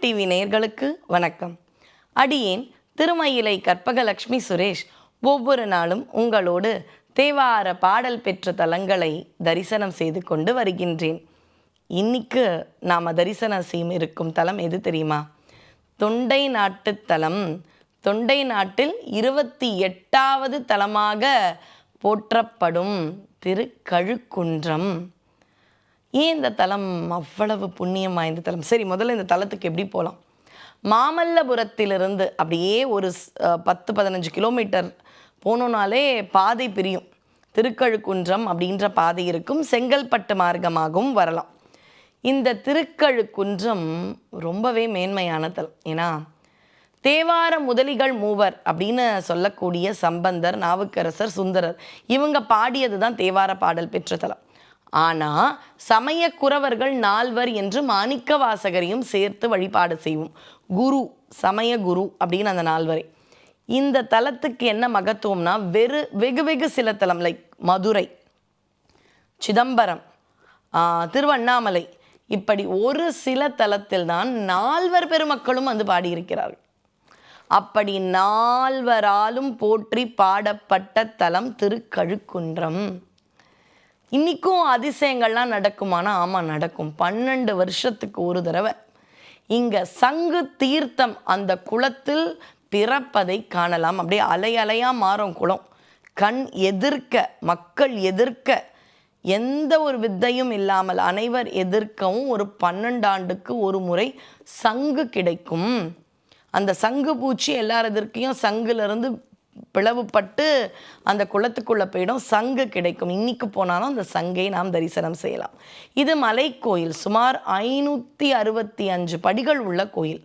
TV நேயர்களுக்கு வணக்கம். அடியேன் திருமயிலை கற்பகலட்சுமி சுரேஷ் ஒவ்வொரு நாளும் உங்களோடு தேவார பாடல் பெற்ற தலங்களை தரிசனம் செய்து கொண்டு வருகின்றேன். இன்னைக்கு நாம் தரிசனம் செய்யும் இருக்கும் தலம் எது தெரியுமா? தொண்டை நாட்டு தலம். தொண்டை நாட்டில் இருபத்தி எட்டாவது தலமாக போற்றப்படும் திருக்கழுக்குன்றம். ஏன் இந்த தலம் அவ்வளவு புண்ணியம் வாய்ந்த தலம்? சரி முதல்ல இந்த தலத்துக்கு எப்படி போகலாம் மாமல்லபுரத்திலிருந்து அப்படியே ஒரு ஸ்- பத்து பதினஞ்சு கிலோமீட்டர் போனோனாலே பாதை பிரியும். திருக்கழுக்குன்றம் அப்படின்ற பாதை இருக்கும். செங்கல்பட்டு மார்க்கமாகவும் வரலாம். இந்த திருக்கழுக்குன்றம் ரொம்பவே மேன்மையான தலம். ஏன்னா தேவார முதலிகள் மூவர் அப்படின்னு சொல்லக்கூடிய சம்பந்தர் நாவுக்கரசர் சுந்தரர் இவங்க பாடியது தான் தேவார பாடல் பெற்ற தலம். ஆனால் சமய குறவர்கள் நால்வர் என்று மாணிக்க வாசகரையும் சேர்த்து வழிபாடு செய்வோம். குரு சமய குரு அப்படின்னு அந்த நால்வரை. இந்த தலத்துக்கு என்ன மகத்துவம்னா வெறு வெகு வெகு சில தலம் லைக் மதுரை சிதம்பரம் திருவண்ணாமலை இப்படி ஒரு சில தலத்தில் தான் நால்வர் பெருமக்களும் வந்து பாடியிருக்கிறார்கள். அப்படி நால்வராலும் போற்றி பாடப்பட்ட தலம் திருக்கழுக்குன்றம். இன்றைக்கும் அதிசயங்கள்லாம் நடக்குமானா? ஆமாம் நடக்கும். பன்னெண்டு வருஷத்துக்கு ஒரு தடவை. இங்கே சங்கு தீர்த்தம் அந்த குளத்தில் பிறப்பதை காணலாம். அப்படியே அலை மாறும் குளம். கண் எதிர்க்க மக்கள் எதிர்க்க எந்த ஒரு வித்தையும் இல்லாமல் அனைவர் எதிர்க்கவும் ஒரு பன்னெண்டாண்டுக்கு ஒரு முறை சங்கு கிடைக்கும். அந்த சங்கு பூச்சி எல்லார் எதிர்க்கையும் சங்குலேருந்து பிளவுபட்டு அந்த குளத்துக்குள்ளே போயிடும். சங்கு கிடைக்கும். இன்னைக்கு போனாலும் அந்த சங்கை நாம் தரிசனம் செய்யலாம். இது மலைக்கோயில். சுமார் ஐநூற்றி அறுபத்தி அஞ்சு படிகள் உள்ள கோயில்.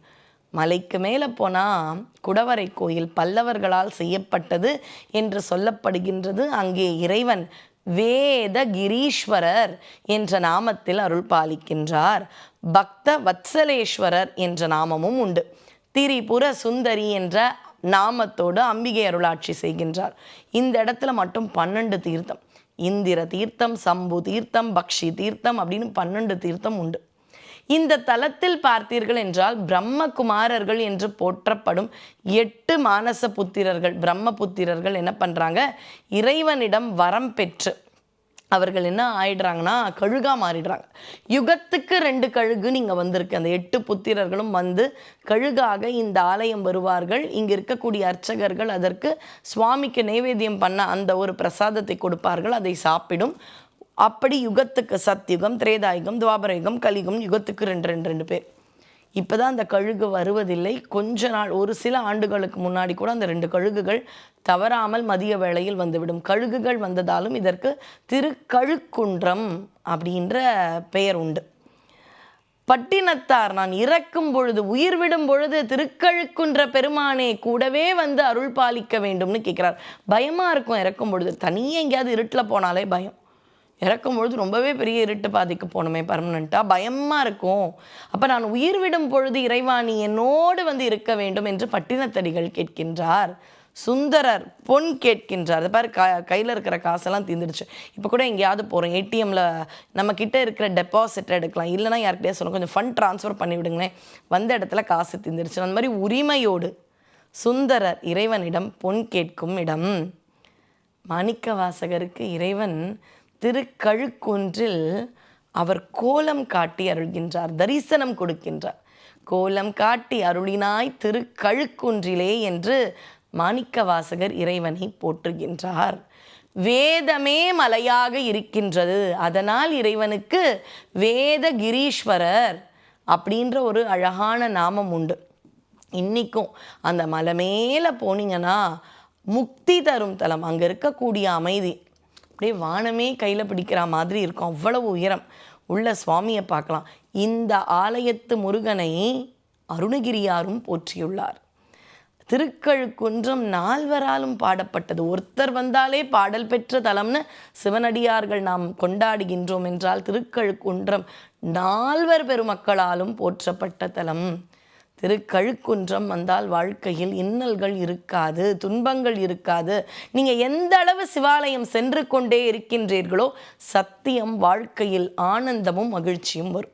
மலைக்கு மேலே போனால் குடவரை கோயில் பல்லவர்களால் செய்யப்பட்டது என்று சொல்லப்படுகின்றது. அங்கே இறைவன் வேத கிரீஸ்வரர் என்ற நாமத்தில் அருள் பாலிக்கின்றார். பக்த வத்சலேஸ்வரர் என்ற நாமமும் உண்டு. திரிபுர சுந்தரி என்ற நாமத்தோடு அம்பிகை அருளாட்சி செய்கின்றார். இந்த இடத்துல மட்டும் பன்னெண்டு தீர்த்தம். இந்திர தீர்த்தம் சம்பு தீர்த்தம் பக்ஷி தீர்த்தம் அப்படின்னு பன்னெண்டு தீர்த்தம் உண்டு. இந்த தலத்தில் பார்த்தீர்கள் என்றால் பிரம்மகுமாரர்கள் என்று போற்றப்படும் எட்டு மானச புத்திரர்கள் பிரம்ம புத்திரர்கள் என்ன பண்ணுறாங்க இறைவனிடம் வரம் பெற்று அவர்கள் என்ன ஆயிடுறாங்கன்னா கழுகா மாறிடுறாங்க. யுகத்துக்கு ரெண்டு கழுகு நீங்கள் வந்திருக்கு. அந்த எட்டு புத்திரர்களும் வந்து கழுகாக இந்த ஆலயம் வருவார்கள். இங்கே இருக்கக்கூடிய அர்ச்சகர்கள் அதற்கு சுவாமிக்கு நைவேத்தியம் பண்ண அந்த ஒரு பிரசாதத்தை கொடுப்பார்கள். அதை சாப்பிடும். அப்படி யுகத்துக்கு சத்யுகம் திரேதாயுகம் துவாபரயுகம் கலியுகம் யுகத்துக்கு ரெண்டு ரெண்டு ரெண்டு பேர். இப்போ தான் அந்த கழுகு வருவதில்லை. கொஞ்ச நாள் ஒரு சில ஆண்டுகளுக்கு முன்னாடி கூட அந்த ரெண்டு கழுகுகள் தவறாமல் மதிய வேளையில் வந்துவிடும். கழுகுகள் வந்ததாலும் இதற்கு திருக்கழுக்குன்றம் அப்படின்ற பெயர் உண்டு. பட்டினத்தார் நான் இறக்கும் பொழுது உயிர் விடும் பொழுது திருக்கழுக்குன்ற பெருமானே கூடவே வந்து அருள் பாலிக்க வேண்டும்னு கேட்குறார். பயமாக இருக்கும் இறக்கும் பொழுது. தனியே எங்கேயாவது இருட்டில் போனாலே பயம். இறக்கும் பொழுது ரொம்பவே பெரிய இருட்டு பாதிக்கு போகணுமே பர்மனண்ட்டாக பயமாக இருக்கும். அப்போ நான் உயிர் விடும் பொழுது இறைவா நீ என்னோடு வந்து இருக்க வேண்டும் என்று பட்டினத்தடிகள் கேட்கின்றார். சுந்தரர் பொன் கேட்கின்றார். பாரு க கையில் இருக்கிற காசெல்லாம் தீர்ந்துடுச்சு இப்போ கூட எங்கேயாவது போகிறோம் ஏடிஎம்மில் நம்ம கிட்டே இருக்கிற டெபாசிட் எடுக்கலாம். இல்லைன்னா யார்கிட்டயே சொல்லணும் கொஞ்சம் ஃபண்ட் ட்ரான்ஸ்ஃபர் பண்ணி விடுங்களேன். வந்த இடத்துல காசு தீர்ந்துடுச்சு அந்த மாதிரி உரிமையோடு சுந்தரர் இறைவனிடம் பொன் கேட்கும் இடம். மாணிக்க வாசகருக்கு இறைவன் திருக்கழுக்குன்றில் அவர் கோலம் காட்டி அருள்கின்றார் தரிசனம் கொடுக்கின்றார். கோலம் காட்டி அருளினாய் திருக்கழுக்குன்றிலே என்று மாணிக்க வாசகர் இறைவனை போற்றுகின்றார். வேதமே மலையாக இருக்கின்றது அதனால் இறைவனுக்கு வேத கிரீஸ்வரர் அப்படின்ற ஒரு அழகான நாமம் உண்டு. இன்றைக்கும் அந்த மலை மேலே போனீங்கன்னா முக்தி தரும் தலம். அங்கே இருக்கக்கூடிய அமைதி. அப்படியே வானமே கையில் பிடிக்கிற மாதிரி இருக்கும். அவ்வளவு உயரம். உள்ள சுவாமியை பார்க்கலாம். இந்த ஆலயத்து முருகனை அருணகிரியாரும் போற்றியுள்ளார். திருக்கழுக்குன்றம் நால்வராலும் பாடப்பட்டது. ஒருத்தர் வந்தாலே பாடல் பெற்ற தலம்னு சிவனடியார்கள் நாம் கொண்டாடுகின்றோம் என்றால் திருக்கழுக்குன்றம் நால்வர் பெருமக்களாலும் போற்றப்பட்ட தலம். திருக்கழுக்குன்றம் வந்தால் வாழ்க்கையில் இன்னல்கள் இருக்காது துன்பங்கள் இருக்காது. நீங்கள் எந்த அளவு சிவாலயம் சென்று கொண்டே இருக்கின்றீர்களோ சத்தியம் வாழ்க்கையில் ஆனந்தமும் மகிழ்ச்சியும் வரும்.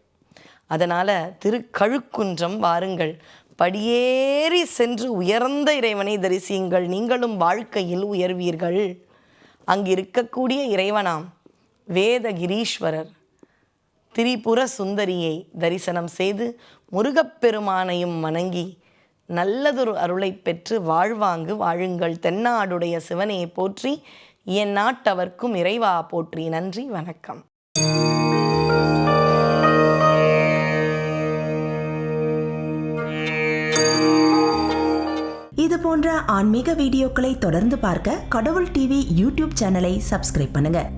அதனால் திருக்கழுக்குன்றம் வாருங்கள். படியேறி சென்று உயர்ந்த இறைவனை தரிசியுங்கள். நீங்களும் வாழ்க்கையில் உயர்வீர்கள். அங்கு இருக்கக்கூடிய இறைவனாம் வேதகிரீஸ்வரர் திரிபுர சுந்தரியை தரிசனம் செய்து முருகப்பெருமானையும் வணங்கி நல்லதொரு அருளை பெற்று வாழ்வாங்கு வாழுங்கள். தென்னாடுடைய சிவனையை போற்றி என் நாட்டவர்க்கும் இறைவா போற்றி. நன்றி வணக்கம். இது போன்ற ஆன்மீக வீடியோக்களை தொடர்ந்து பார்க்க கடவுள் டிவி யூடியூப் சேனலை சப்ஸ்கிரைப் பண்ணுங்க.